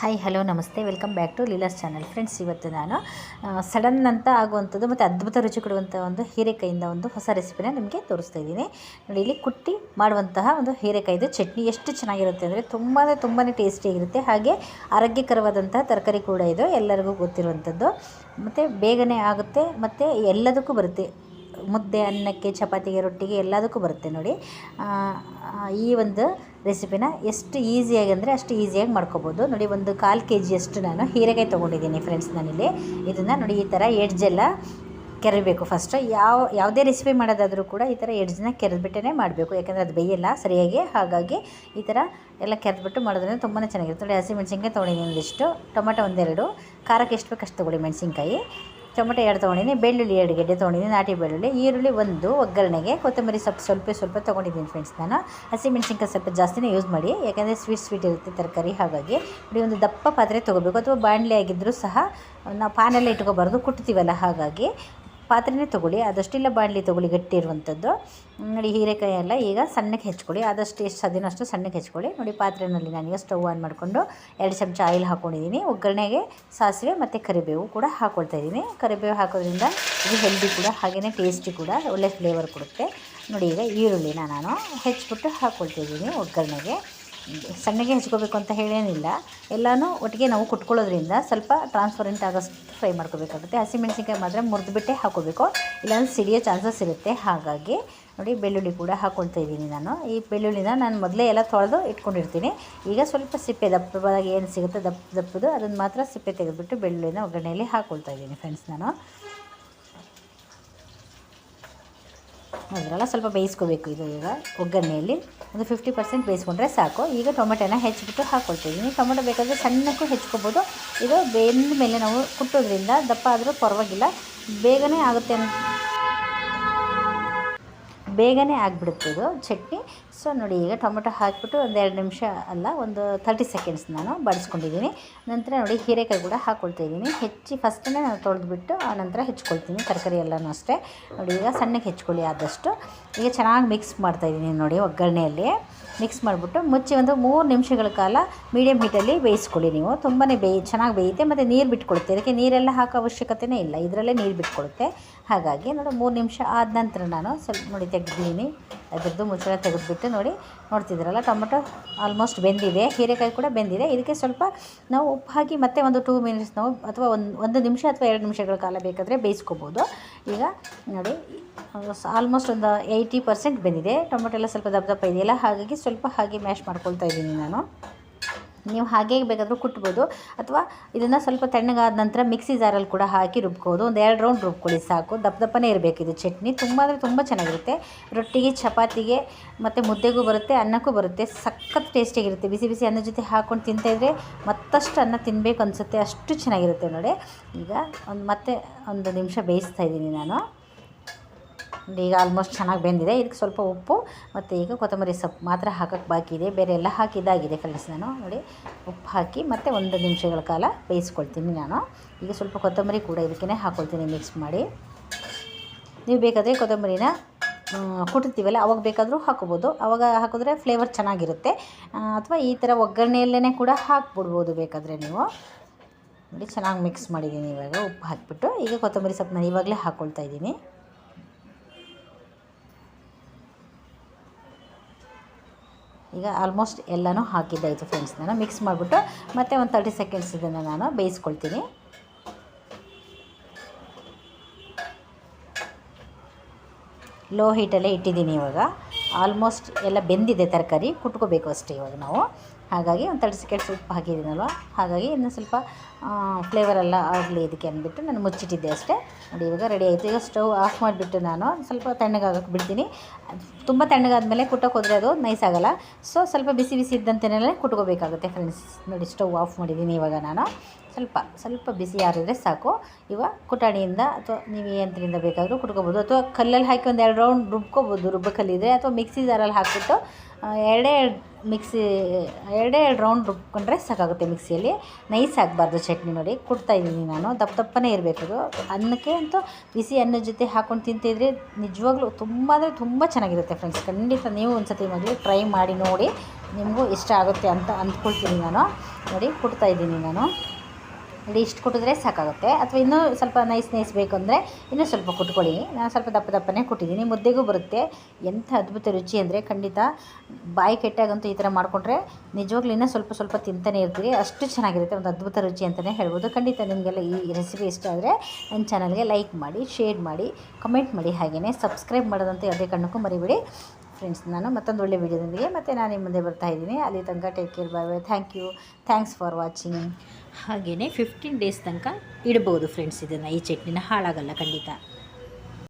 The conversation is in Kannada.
ಹಾಯ್ ಹಲೋ ನಮಸ್ತೆ. Welcome back to Leela's channel friends ಇವತ್ತು ನಾನು ಸಡನ್ ಅಂತ ಆಗುವಂಥದ್ದು ಮತ್ತು ಅದ್ಭುತ ರುಚಿ ಕೊಡುವಂಥ ಒಂದು ಹೀರೆಕಾಯಿಂದ ಒಂದು ಹೊಸ ರೆಸಿಪಿನ ನಿಮಗೆ ತೋರಿಸ್ತಾ ಇದ್ದೀನಿ. ನೋಡಿ, ಇಲ್ಲಿ ಕುಟ್ಟಿ ಮಾಡುವಂತಹ ಒಂದು ಹೀರೆಕಾಯಿದು ಚಟ್ನಿ ಎಷ್ಟು ಚೆನ್ನಾಗಿರುತ್ತೆ ಅಂದರೆ ತುಂಬಾ ತುಂಬಾ ಟೇಸ್ಟಿಯಾಗಿರುತ್ತೆ ಹಾಗೆ ಆರೋಗ್ಯಕರವಾದಂತಹ ತರಕಾರಿ ಕೂಡ ಇದು ಎಲ್ಲರಿಗೂ ಗೊತ್ತಿರುವಂಥದ್ದು. ಮತ್ತು ಬೇಗನೆ ಆಗುತ್ತೆ, ಮತ್ತು ಎಲ್ಲದಕ್ಕೂ ಬರುತ್ತೆ. ಮುದ್ದೆ, ಅನ್ನಕ್ಕೆ, ಚಪಾತಿಗೆ, ರೊಟ್ಟಿಗೆ ಎಲ್ಲದಕ್ಕೂ ಬರುತ್ತೆ ನೋಡಿ. ಈ ಒಂದು ರೆಸಿಪಿನ ಎಷ್ಟು ಈಸಿಯಾಗಿ ಅಂದರೆ ಅಷ್ಟು ಈಸಿಯಾಗಿ ಮಾಡ್ಕೋಬೋದು. ನೋಡಿ, ಒಂದು ಕಾಲು ಕೆ ಜಿಯಷ್ಟು ನಾನು ಹೀರೆಕಾಯಿ ತೊಗೊಂಡಿದ್ದೀನಿ ಫ್ರೆಂಡ್ಸ್ ನಾನಿಲ್ಲಿ. ಇದನ್ನು ನೋಡಿ, ಈ ಥರ ಎಡ್ಜೆಲ್ಲ ಕೆರಬೇಕು ಫಸ್ಟ್ ಯಾವ, ಯಾವುದೇ ರೆಸಿಪಿ ಮಾಡೋದಾದರೂ ಕೂಡ ಈ ಥರ ಎಡ್ಜನ್ನ ಕೆರೆದ್ಬಿಟ್ಟೇ ಮಾಡಬೇಕು. ಯಾಕಂದರೆ ಅದು ಬೇಯಲ್ಲ ಸರಿಯಾಗಿ. ಹಾಗಾಗಿ ಈ ಥರ ಎಲ್ಲ ಕೆರೆದ್ಬಿಟ್ಟು ಮಾಡೋದ್ರಿಂದ ತುಂಬಾ ಚೆನ್ನಾಗಿರುತ್ತೆ. ನೋಡಿ, ಹಸಿ ಮೆಣಸಿನ್ಕಾಯಿ ತೊಗೊಂಡಿದ್ದೀನಿ ಒಂದಿಷ್ಟು, ಟೊಮೆಟೊ ಒಂದೆರಡು, ಖಾರಕ್ಕೆ ಎಷ್ಟು ಬೇಕು ಅಷ್ಟು ತೊಗೊಳ್ಳಿ ಮೆಣಸಿನ್ಕಾಯಿ. ಟೊಮೆಟೊ ಎರಡು ತೊಗೊಂಡಿದ್ದೀನಿ ಬೆಳ್ಳುಳ್ಳಿ ಎರಡು ಗೆಡ್ಡೆ ತೊಗೊಂಡಿದ್ದೀನಿ ನಾಟಿ ಬೆಳ್ಳುಳ್ಳಿ, ಈರುಳ್ಳಿ ಒಂದು, ಒಗ್ಗರಣೆಗೆ, ಕೊತ್ತಂಬರಿ ಸೊಪ್ಪು ಸ್ವಲ್ಪ ಸ್ವಲ್ಪ ತೊಗೊಂಡಿದ್ದೀನಿ ಫ್ರೆಂಡ್ಸ್ ನಾನು. ಹಸಿಮೆಣ್ಸಿನ್ಕಾಯಿ ಸ್ವಲ್ಪ ಜಾಸ್ತಿನೇ ಯೂಸ್ ಮಾಡಿ, ಯಾಕಂದರೆ ಸ್ವೀಟ್ ಸ್ವೀಟ್ ಇರುತ್ತೆ ತರಕಾರಿ, ಹಾಗಾಗಿ ನೋಡಿ ಒಂದು ದಪ್ಪ ಪಾತ್ರೆ ತೊಗೋಬೇಕು, ಅಥವಾ ಬಾಣಲೆ ಆಗಿದ್ದರೂ ಸಹ ನಾವು ಪಾನೆಲ್ಲ ಇಟ್ಕೋಬಾರ್ದು, ಕುಟ್ತೀವಲ್ಲ, ಹಾಗಾಗಿ ಪಾತ್ರೆನೇ ತೊಗೊಳ್ಳಿ ಆದಷ್ಟಿಲ್ಲ ಬಾಣಲಿ ತೊಗೊಳ್ಳಿ, ಗಟ್ಟಿ ಇರುವಂಥದ್ದು. ನೋಡಿ ಹೀರೆಕಾಯಿ ಎಲ್ಲ ಈಗ ಸಣ್ಣಕ್ಕೆ ಹೆಚ್ಕೊಳ್ಳಿ, ಆದಷ್ಟು ಎಷ್ಟು ಸದಿನಷ್ಟು ಸಣ್ಣಕ್ಕೆ ಹೆಚ್ಕೊಳ್ಳಿ. ನೋಡಿ ಪಾತ್ರೆಯಲ್ಲಿ ನಾನೀಗ ಸ್ಟವ್ ಆನ್ ಮಾಡಿಕೊಂಡು ಎರಡು ಚಮಚ ಆಯಿಲ್ ಹಾಕ್ಕೊಂಡಿದ್ದೀನಿ ಒಗ್ಗರಣೆಗೆ ಸಾಸಿವೆ ಮತ್ತು ಕರಿಬೇವು ಕೂಡ ಹಾಕ್ಕೊಳ್ತಾ ಇದ್ದೀನಿ. ಕರಿಬೇವು ಹಾಕೋದ್ರಿಂದ ಇದು ಹೆಲ್ದಿ ಕೂಡ ಹಾಗೆಯೇ ಟೇಸ್ಟಿ ಕೂಡ, ಒಳ್ಳೆ ಫ್ಲೇವರ್ ಕೊಡುತ್ತೆ. ನೋಡಿ ಈಗ ಈರುಳ್ಳಿನ ನಾನು ಹೆಚ್ಚಿಬಿಟ್ಟು ಹಾಕ್ಕೊಳ್ತಾ ಇದ್ದೀನಿ ಒಗ್ಗರಣೆಗೆ. ಸಣ್ಣಗೆ ಹೆಚ್ಕೋಬೇಕು ಅಂತ ಹೇಳೇನಿಲ್ಲ. ಎಲ್ಲನೂ ಒಟ್ಟಿಗೆ ನಾವು ಕುಟ್ಕೊಳ್ಳೋದ್ರಿಂದ ಸ್ವಲ್ಪ ಟ್ರಾನ್ಸ್ಪರೆಂಟ್ ಆಗೋಷ್ಟು ಫ್ರೈ ಮಾಡ್ಕೋಬೇಕಾಗುತ್ತೆ. ಹಸಿಮೆಣಸಿನ್ಕಾಯಿ ಮಾತ್ರ ಮುರಿದ್ಬಿಟ್ಟೆ ಹಾಕೋಬೇಕು. ಇಲ್ಲಾಂದ್ರೆ ಸಿಡಿಯೋ ಚಾನ್ಸಸ್ ಇರುತ್ತೆ. ಹಾಗಾಗಿ ನೋಡಿ ಬೆಳ್ಳುಳ್ಳಿ ಕೂಡ ಹಾಕ್ಕೊಳ್ತಾ ಇದ್ದೀನಿ ನಾನು. ಈ ಬೆಳ್ಳುಳ್ಳಿನ ನಾನು ಮೊದಲೇ ಎಲ್ಲ ತೊಳೆದು ಇಟ್ಕೊಂಡಿರ್ತೀನಿ. ಈಗ ಸ್ವಲ್ಪ ಸಿಪ್ಪೆ ದಪ್ಪದಾಗಿ ಏನು ಸಿಗುತ್ತೆ ದಪ್ಪ ದಪ್ಪದು ಅದನ್ನು ಮಾತ್ರ ಸಿಪ್ಪೆ ತೆಗೆದುಬಿಟ್ಟು ಬೆಳ್ಳುಳ್ಳಿನ ಒಗ್ಗರಣೆಯಲ್ಲಿ ಹಾಕ್ಕೊಳ್ತಾ ಇದ್ದೀನಿ ಫ್ರೆಂಡ್ಸ್ ನಾನು. ಅದರಲ್ಲ ಸ್ವಲ್ಪ ಬೇಯಿಸ್ಕೋಬೇಕು ಇದು ಈಗ ಒಗ್ಗರಣೆಯಲ್ಲಿ. ಒಂದು ಫಿಫ್ಟಿ ಪರ್ಸೆಂಟ್ ಬೇಯಿಸ್ಕೊಂಡ್ರೆ ಸಾಕು. ಈಗ ಟೊಮೆಟೊನ ಹೆಚ್ಚಿಬಿಟ್ಟು ಹಾಕ್ಕೊಳ್ತಿದ್ದೀನಿ ಟೊಮೆಟೊ ಬೇಕಾದರೆ ಸಣ್ಣಕ್ಕೂ ಹೆಚ್ಕೋಬೋದು ಇದು ಬೆಂದ ಮೇಲೆ ನಾವು ಕುಟ್ಟೋದ್ರಿಂದ ದಪ್ಪ ಆದರೂ ಪರವಾಗಿಲ್ಲ. ಬೇಗನೆ ಆಗುತ್ತೆ ಅಂತ ಬೇಗನೆ ಆಗಿಬಿಡುತ್ತೆ ಇದು ಚಟ್ನಿ. ಸೊ ನೋಡಿ ಈಗ ಟೊಮೆಟೊ ಹಾಕಿಬಿಟ್ಟು ಒಂದು ಎರಡು ನಿಮಿಷ ಅಲ್ಲ, ಒಂದು ತರ್ಟಿ ಸೆಕೆಂಡ್ಸ್ ನಾನು ಬಡಿಸ್ಕೊಂಡಿದ್ದೀನಿ. ನಂತರ ನೋಡಿ ಹೀರೆಕಾಯಿ ಕೂಡ ಹಾಕ್ಕೊಳ್ತಾ ಇದ್ದೀನಿ. ಹೆಚ್ಚಿ ಫಸ್ಟನ್ನೇ ನಾನು ತೊಳೆದ್ಬಿಟ್ಟು, ಆ ನಂತರ ಹೆಚ್ಕೊಳ್ತೀನಿ ತರಕಾರಿ ಎಲ್ಲನೂ ಅಷ್ಟೇ. ನೋಡಿ ಈಗ ಸಣ್ಣಗೆ ಹೆಚ್ಕೊಳ್ಳಿ ಆದಷ್ಟು. ಈಗ ಚೆನ್ನಾಗಿ ಮಿಕ್ಸ್ ಮಾಡ್ತಾಯಿದ್ದೀನಿ ನೋಡಿ ಒಗ್ಗರಣೆಯಲ್ಲಿ. ಮಿಕ್ಸ್ ಮಾಡಿಬಿಟ್ಟು ಮುಚ್ಚಿ ಒಂದು ಮೂರು ನಿಮಿಷಗಳ ಕಾಲ ಮೀಡಿಯಮ್ ಹೀಟಲ್ಲಿ ಬೇಯಿಸ್ಕೊಳ್ಳಿ ನೀವು. ತುಂಬಾ ಬೇಯಿ ಚೆನ್ನಾಗಿ ಬೇಯುತ್ತೆ ಮತ್ತು ನೀರು ಬಿಟ್ಕೊಳುತ್ತೆ ಅದಕ್ಕೆ ನೀರೆಲ್ಲ ಹಾಕೋ ಅವಶ್ಯಕತೆಯೇ ಇಲ್ಲ. ಇದರಲ್ಲೇ ನೀರು ಬಿಟ್ಕೊಳುತ್ತೆ ಹಾಗಾಗಿ ನೋಡಿ, ಮೂರು ನಿಮಿಷ ಆದ ನಂತರ ನಾನು ಸ್ವಲ್ಪ ನೋಡಿ ತೆಗೆದಿದ್ದೀನಿ. ಅದ್ರದ್ದು ಮುಚ್ಚಳ ತೆಗೆದುಬಿಟ್ಟು ನೋಡಿ ನೋಡ್ತಿದ್ದೀರಲ್ಲ, ಟೊಮೊಟೊ ಆಲ್ಮೋಸ್ಟ್ ಬೆಂದಿದೆ, ಹೀರೆಕಾಯಿ ಕೂಡ ಬೆಂದಿದೆ. ಇದಕ್ಕೆ ಸ್ವಲ್ಪ ನಾವು ಉಪ್ಪು ಹಾಕಿ ಮತ್ತೆ ಒಂದು ಟೂ ಮಿನಿಟ್ಸ್ ನಾವು ಅಥವಾ ಒಂದು ಒಂದು ನಿಮಿಷ ಅಥವಾ ಎರಡು ನಿಮಿಷಗಳ ಕಾಲ ಬೇಕಾದರೆ ಬೇಯಿಸ್ಕೋಬೋದು. ಈಗ ನೋಡಿ ಆಲ್ಮೋಸ್ಟ್ ಒಂದು ಏಯ್ಟಿ ಪರ್ಸೆಂಟ್ ಬೆಂದಿದೆ. ಟೊಮೆಟೊ ಎಲ್ಲ ಸ್ವಲ್ಪ ದಪ್ಪ ದಪ್ಪ ಇದೆಯಲ್ಲ, ಹಾಗಾಗಿ ಸ್ವಲ್ಪ ಹಾಗೆ ಮ್ಯಾಶ್ ಮಾಡ್ಕೊಳ್ತಾ ಇದ್ದೀನಿ ನಾನು. ನೀವು ಹಾಗೆ ಬೇಕಾದರೂ ಕುಟ್ಬೋದು. ಅಥವಾ ಇದನ್ನು ಸ್ವಲ್ಪ ತಣ್ಣಗಾದ ನಂತರ ಮಿಕ್ಸಿ ಜಾರಲ್ಲಿ ಕೂಡ ಹಾಕಿ ರುಬ್ಬೋದು. ಒಂದು ಎರಡು ರೌಂಡ್ ರುಬ್ಕೊಳ್ಳಿ ಸಾಕು. ದಪ್ಪ ದಪ್ಪನೇ ಇರಬೇಕು ಇದು ಚಟ್ನಿ. ತುಂಬ ಅಂದರೆ ತುಂಬ ಚೆನ್ನಾಗಿರುತ್ತೆ. ರೊಟ್ಟಿಗೆ, ಚಪಾತಿಗೆ ಮತ್ತು ಮುದ್ದೆಗೂ ಬರುತ್ತೆ, ಅನ್ನಕ್ಕೂ ಬರುತ್ತೆ. ಸಖತ್ ಟೇಸ್ಟಿಯಾಗಿರುತ್ತೆ ಬಿಸಿ ಬಿಸಿ ಅನ್ನ ಜೊತೆ ಹಾಕ್ಕೊಂಡು ತಿಂತಾಯಿದ್ರೆ ಮತ್ತಷ್ಟು ಅನ್ನ ತಿನ್ನಬೇಕು ಅನಿಸುತ್ತೆ. ಅಷ್ಟು ಚೆನ್ನಾಗಿರುತ್ತೆ ನೋಡಿ. ಈಗ ಒಂದು ಮತ್ತೆ ಒಂದು ನಿಮಿಷ ಬೇಯಿಸ್ತಾ ಇದ್ದೀನಿ ನಾನು. ಈಗ ಆಲ್ಮೋಸ್ಟ್ ಚೆನ್ನಾಗಿ ಬೆಂದಿದೆ. ಇದಕ್ಕೆ ಸ್ವಲ್ಪ ಉಪ್ಪು ಮತ್ತು ಈಗ ಕೊತ್ತಂಬರಿ ಸೊಪ್ಪು ಮಾತ್ರ ಹಾಕೋಕ್ಕೆ ಬಾಕಿ ಇದೆ. ಬೇರೆ ಎಲ್ಲ ಹಾಕಿದ್ದಾಗಿದೆ ಫ್ರೆಂಡ್ಸ್ ನಾನು. ನೋಡಿ, ಉಪ್ಪು ಹಾಕಿ ಮತ್ತು ಒಂದು ನಿಮಿಷಗಳ ಕಾಲ ಬೇಯಿಸ್ಕೊಳ್ತೀನಿ ನಾನು. ಈಗ ಸ್ವಲ್ಪ ಕೊತ್ತಂಬರಿ ಕೂಡ ಇದಕ್ಕೆ ಹಾಕ್ಕೊಳ್ತೀನಿ ಮಿಕ್ಸ್ ಮಾಡಿ. ನೀವು ಬೇಕಾದರೆ ಕೊತ್ತಂಬರಿನ ಕುಟ್ತೀವಲ್ಲ, ಅವಾಗ ಬೇಕಾದರೂ ಹಾಕೋಬೋದು. ಅವಾಗ ಹಾಕಿದ್ರೆ ಫ್ಲೇವರ್ ಚೆನ್ನಾಗಿರುತ್ತೆ. ಅಥವಾ ಈ ಥರ ಒಗ್ಗರಣೆಯಲ್ಲೇ ಕೂಡ ಹಾಕ್ಬಿಡ್ಬೋದು ಬೇಕಾದರೆ ನೀವು. ನೋಡಿ, ಚೆನ್ನಾಗಿ ಮಿಕ್ಸ್ ಮಾಡಿದ್ದೀನಿ ಇವಾಗ. ಉಪ್ಪು ಹಾಕಿಬಿಟ್ಟು ಈಗ ಕೊತ್ತಂಬರಿ ಸೊಪ್ಪು ನಾನು ಇವಾಗಲೇ ಹಾಕ್ಕೊಳ್ತಾ ಇದ್ದೀನಿ. ಈಗ ಆಲ್ಮೋಸ್ಟ್ ಎಲ್ಲನೂ ಹಾಕಿದ್ದಾಯಿತು ಫ್ರೆಂಡ್ಸ್ ನಾನು ಮಿಕ್ಸ್ ಮಾಡಿಬಿಟ್ಟು ಮತ್ತೆ ಒಂದು ತರ್ಟಿ ಸೆಕೆಂಡ್ಸ್ ಇದನ್ನು ನಾನು ಬೇಯಿಸ್ಕೊಳ್ತೀನಿ. ಲೋ ಹೀಟಲ್ಲೇ ಇಟ್ಟಿದ್ದೀನಿ ಇವಾಗ. ಆಲ್ಮೋಸ್ಟ್ ಎಲ್ಲ ಬೆಂದಿದೆ ತರಕಾರಿ, ಕುಟ್ಕೋಬೇಕು ಅಷ್ಟೇ ಇವಾಗ ನಾವು. ಹಾಗಾಗಿ ಒಂದು ತರ್ಟಿ ಸೆಕೆಂಡ್ ಉಪ್ಪು ಹಾಕಿದ್ದೀನಲ್ವ? ಹಾಗಾಗಿ ಇನ್ನೂ ಸ್ವಲ್ಪ ಫ್ಲೇವರ್ ಎಲ್ಲ ಆಗಲಿ ಇದಕ್ಕೆ ಅಂದ್ಬಿಟ್ಟು ನಾನು ಮುಚ್ಚಿಟ್ಟಿದ್ದೆ ಅಷ್ಟೇ. ನೋಡಿ, ಇವಾಗ ರೆಡಿ ಆಯಿತು. ಈಗ ಸ್ಟವ್ ಆಫ್ ಮಾಡಿಬಿಟ್ಟು ನಾನು ಸ್ವಲ್ಪ ತಣ್ಣಗಾಗಕ್ಕೆ ಬಿಡ್ತೀನಿ. ತುಂಬ ತಣ್ಣಗಾದ್ಮೇಲೆ ಕುಟ್ಟಕ್ಕೆ ಹೋದರೆ ಅದು ನೈಸ್ ಆಗಲ್ಲ. ಸೊ ಸ್ವಲ್ಪ ಬಿಸಿ ಬಿಸಿ ಇದ್ದಂತೆಯೇ ಕುಟ್ಕೋಬೇಕಾಗುತ್ತೆ ಫ್ರೆಂಡ್ಸ್ ನೋಡಿ ಸ್ಟವ್ ಆಫ್ ಮಾಡಿದ್ದೀನಿ ಇವಾಗ ನಾನು. ಸ್ವಲ್ಪ ಸ್ವಲ್ಪ ಬಿಸಿ ಆರಿದ್ರೆ ಸಾಕು. ಇವಾಗ ಕುಟಾಣಿಯಿಂದ ಅಥವಾ ನೀವು ಯಂತ್ರದಿಂದ ಬೇಕಾದರೂ ಕುಟ್ಕೋಬೋದು. ಅಥವಾ ಕಲ್ಲಲ್ಲಿ ಹಾಕಿ ಒಂದು ಎರಡು ರೌಂಡ್ ರುಬ್ಕೋಬೋದು ರುಬ್ಬಕಲ್ಲಿದ್ರೆ ಅಥವಾ ಮಿಕ್ಸಿ ಜಾರಲ್ಲಿ ಹಾಕಿಬಿಟ್ಟು ಎರಡೇ ಎರಡು ಮಿಕ್ಸಿ, ಎರಡೇ ಎರಡು ರೌಂಡ್ ರುಬ್ಕೊಂಡ್ರೆ ಸಾಕಾಗುತ್ತೆ ಮಿಕ್ಸಿಯಲ್ಲಿ. ನೈಸ್ ಆಗಬಾರ್ದು ಚಟ್ನಿ ನೋಡಿ. ಕುಟ್ತಾ ಇದ್ದೀನಿ ನಾನು. ದಪ್ಪ ದಪ್ಪನೇ ಇರಬೇಕು ಅದು. ಅನ್ನಕ್ಕೆ ಅಂತೂ ಬಿಸಿ ಅನ್ನದ ಜೊತೆ ಹಾಕೊಂಡು ತಿಂತಿದ್ರೆ ನಿಜವಾಗ್ಲೂ ತುಂಬ ಅಂದರೆ ತುಂಬ ಚೆನ್ನಾಗಿರುತ್ತೆ ಫ್ರೆಂಡ್ಸ್ ಖಂಡಿತ ನೀವು ಒಂದು ಸತಿ ಮೊದಲು ಟ್ರೈ ಮಾಡಿ ನೋಡಿ. ನಿಮಗೂ ಇಷ್ಟ ಆಗುತ್ತೆ ಅಂತ ಅಂದ್ಕೊಳ್ತೀನಿ ನಾನು. ನೋಡಿ ಕುಟ್ತಾ ಇದ್ದೀನಿ ನಾನು. ನೋಡಿ ಇಷ್ಟು ಕೊಟ್ಟಿದ್ರೆ ಸಾಕಾಗುತ್ತೆ. ಅಥವಾ ಇನ್ನೂ ಸ್ವಲ್ಪ ನೈಸ್ ನೈಸ್ ಬೇಕು ಅಂದರೆ ಇನ್ನೂ ಸ್ವಲ್ಪ ಕುಟ್ಕೊಳ್ಳಿ. ನಾನು ಸ್ವಲ್ಪ ದಪ್ಪ ದಪ್ಪನೇ ಕೊಟ್ಟಿದ್ದೀನಿ. ಮುದ್ದೆಗೂ ಬರುತ್ತೆ. ಎಂಥ ಅದ್ಭುತ ರುಚಿ ಅಂದರೆ ಖಂಡಿತ ಬಾಯಿ ಕೆಟ್ಟಾಗಂತೂ ಈ ಥರ ಮಾಡಿಕೊಂಡ್ರೆ ನಿಜವಾಗ್ಲೂ ಇನ್ನೂ ಸ್ವಲ್ಪ ಸ್ವಲ್ಪ ತಿಂತಾನೆ ಇರ್ತೀರಿ. ಅಷ್ಟು ಚೆನ್ನಾಗಿರುತ್ತೆ. ಒಂದು ಅದ್ಭುತ ರುಚಿ ಅಂತಲೇ ಹೇಳ್ಬೋದು. ಖಂಡಿತ ನಿಮಗೆಲ್ಲ ಈ ರೆಸಿಪಿ ಇಷ್ಟ ಆದರೆ ನನ್ನ ಚಾನಲ್ಗೆ ಲೈಕ್ ಮಾಡಿ ಶೇರ್ ಮಾಡಿ ಕಮೆಂಟ್ ಮಾಡಿ. ಹಾಗೆಯೇ ಸಬ್ಸ್ಕ್ರೈಬ್ ಮಾಡೋದಂತ ಯಾವುದೇ ಕಾರಣಕ್ಕೂ ಮರಿಬೇಡಿ. ಫ್ರೆಂಡ್ಸ್ ನಾನು ಮತ್ತೊಂದು ಒಳ್ಳೆ ವೀಡಿಯೋದೊಂದಿಗೆ ಮತ್ತೆ ನಾನು ನಿಮ್ಮ ಮುಂದೆ ಬರ್ತಾ ಇದ್ದೀನಿ. ಅಲ್ಲಿ ತನಕ take care bye bye thank you thanks for watching ಹಾಗೆಯೇ ಫಿಫ್ಟೀನ್ ಡೇಸ್ ತನಕ ಇಡ್ಬೋದು ಫ್ರೆಂಡ್ಸ್ ಇದನ್ನು ಈ ಚಟ್ನಿನ ಹಾಳಾಗಲ್ಲ, ಖಂಡಿತ.